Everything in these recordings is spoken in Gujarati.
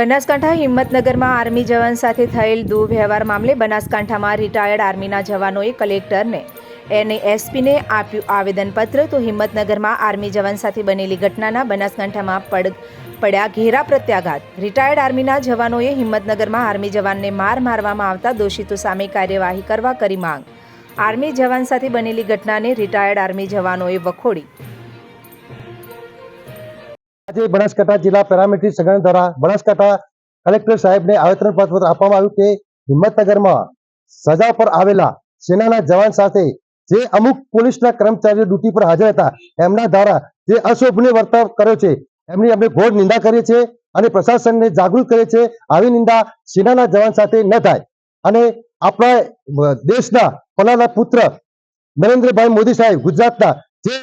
બનાસકાંઠા હિંમતનગરમાં આર્મી જવાન સાથે થયેલ દુર્વ્યવહાર મામલે બનાસકાંઠામાં રિટાયર્ડ આર્મીના જવાનોએ કલેક્ટરને એને એસપીને આપ્યું આવેદનપત્ર. તો હિંમતનગરમાં આર્મી જવાન સાથે બનેલી ઘટનાના બનાસકાંઠામાં પડ, પડ્યા ઘેરા પ્રત્યાઘાત. રિટાયર્ડ આર્મીના જવાનોએ હિંમતનગરમાં આર્મી જવાનને માર મારવામાં આવતા દોષિતો સામે કાર્યવાહી કરવા કરી માંગ. આર્મી જવાન સાથે બનેલી ઘટનાને રિટાયર્ડ આર્મી જવાનોએ વખોડી. આજે બનાસકાંઠા જિલ્લા પેરામિલિટરી સંગઠન દ્વારા બનાસકાંઠા કલેક્ટર સાહેબને આવેદન પત્ર આપવામાં આવ્યું કે હિંમતનગરમાં સજા પર આવેલા સેનાના જવાન સાથે જે અમુક પોલીસના કર્મચારીઓ ડ્યુટી પર હાજર હતા, એમના દ્વારા જે અશોભનીય વર્તાવ કર્યો છે, એમની અમે ઘોર નિંદા કરીએ છીએ અને પ્રશાસનને જાગૃત કરીએ છીએ, આવી નિંદા સેનાના જવાન સાથે ન થાય. અને આપણા દેશના પલાના પુત્ર નરેન્દ્રભાઈ મોદી સાહેબ ગુજરાતના જે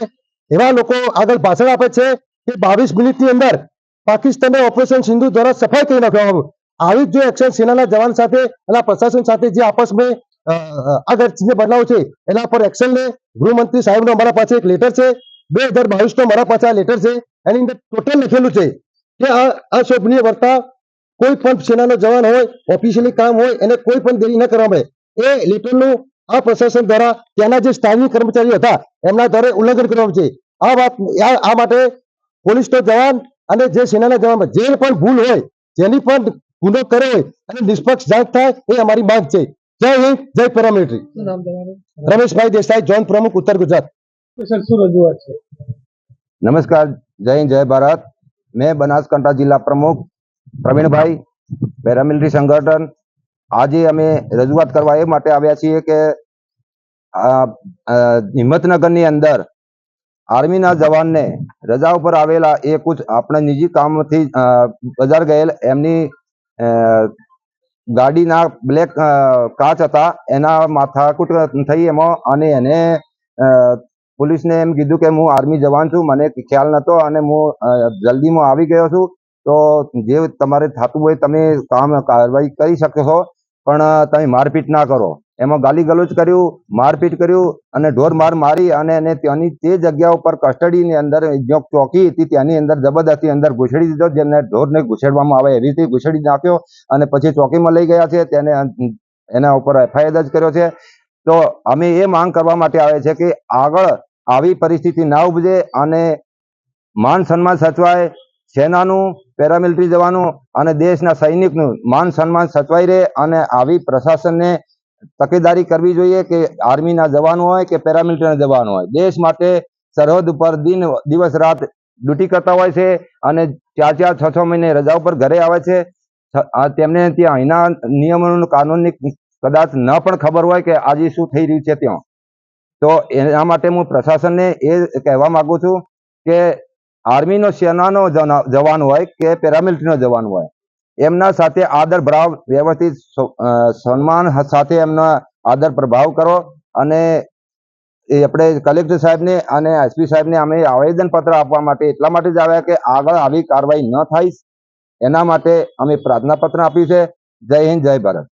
એવા લોકો આગળ ભાષણ આપે છે કે બાવીસ મિનિટની અંદર પાકિસ્તાને ઓપરેશન સિંધુ દ્વારા સફાઈ કરી નાખવામાં આવ્યું. આવી જ જો એક્શન સેનાના જવાન સાથે અને પ્રશાસન સાથે જે આપસમાં આગળ જે બનાવ છે, એના પર એક્શન લે. ગૃહમંત્રી સાહેબનો અમારા પાસે એક લેટર છે. બે હજાર બાવીસનો મારા પાસે આ લેટર છે. એની અંદર ટોટલ લખેલું છે કે આ અશોભનીય વર્તા કોઈ પણ સેનાનો જવાન હોય ઓફિશિયલી કામ હોય, એને કોઈ પણ દેરી ન કરવા મળે. એ લેટરનું આ પ્રશાસન દ્વારા ત્યાંના જે સ્થાનિક કર્મચારીઓ હતા, એમના દ્વારા ઉલ્લંઘન કરવામાં છે. આ વાત આ માટે પોલીસનો જવાન અને જે સેનાના જવાન જે પણ ભૂલ હોય જેની પણ ગુનો કર્યો હોય અને નિષ્પક્ષ જાંચ થાય એ અમારી માંગ છે. જય હિન્દ જય પેરામિલિટરી રમેશભાઈ દેસાઈ જોન પ્રમુખ ઉત્તર ગુજરાત. નમસ્કાર જય હિન્દ જય ભારત. મેં બનાસકાંઠા જિલ્લા પ્રમુખ પ્રવીણભાઈ પેરામિલિટરી સંગઠન આજે અમે રજૂઆત કરવા એ માટે આવ્યા છીએ કે હિંમતનગરની અંદર આર્મીના જવાનને રજા ઉપર આવેલા એ કુછ આપણા નિજી કામથી બજાર ગયેલ. એમની ગાડીના બ્લેક કાચ હતા. એના માથાકૂટ થઈ એમાં અને એને પોલીસને એમ કીધું કે હું આર્મી જવાન છું. મને ખ્યાલ નહોતો અને હું જલ્દીમાં આવી ગયો છું. તો જે તમારે થતું હોય તમે કામ કાર્યવાહી કરી શકો છો પણ તમે મારપીટ ના કરો. એમાં ગાલી ગલોચ કર્યું, મારપીટ કર્યું અને ઢોર માર મારી અને એને ત્યાંની તે જગ્યા ઉપર કસ્ટડીની અંદર જો ચોકી હતી ત્યાંની અંદર જબરદસ્તી અંદર ઘૂસડી દીધો જેને ઢોરને ઘૂસેડવામાં આવે એવી રીતે ઘૂસડી નાખ્યો અને પછી ચોકીમાં લઈ ગયા છે, તેને એના ઉપર એફઆઈઆર દર્જ કર્યો છે. તો અમે એ માંગ કરવા માટે આવે છે કે આગળ આવી પરિસ્થિતિ ના ઉપજે અને માન સન્માન સચવાય, સેનાનું, પેરામિલિટરી જવાનું અને દેશના સૈનિકનું માન સન્માન સચવાઈ રહે અને આવી પ્રશાસનને તકેદારી કરવી જોઈએ કે આર્મીના જવાનો હોય કે પેરામિલિટરીના જવાનો હોય. દેશ માટે સરહદ ઉપર દિન, દિવસ, રાત ડ્યુટી કરતા હોય છે અને ચાર ચાર, છ છ મહિને રજા ઉપર ઘરે આવે છે. તેમને ત્યાં અહીંના નિયમોનું, કાનૂનની કદાચ ન પણ ખબર હોય કે આજે શું થઈ રહ્યું છે ત્યાં. તો એના માટે હું પ્રશાસનને એ કહેવા માગું છું કે આર્મીનો સેનાનો જવાન હોય કે પેરામિલિટરીનો જવાન હોય એમના સાથે આદર ભાવ વ્યવસ્થિત સન્માન સાથે એમના આદર, પ્રભાવ કરો અને એ આપણે કલેક્ટર સાહેબને અને એસપી સાહેબને અમે આવેદનપત્ર આપવા માટે એટલા માટે જ આવ્યા કે આગળ આવી કાર્યવાહી ન થાય. એના માટે અમે પ્રાર્થના પત્ર આપ્યું છે. જય હિન્દ, જય ભારત.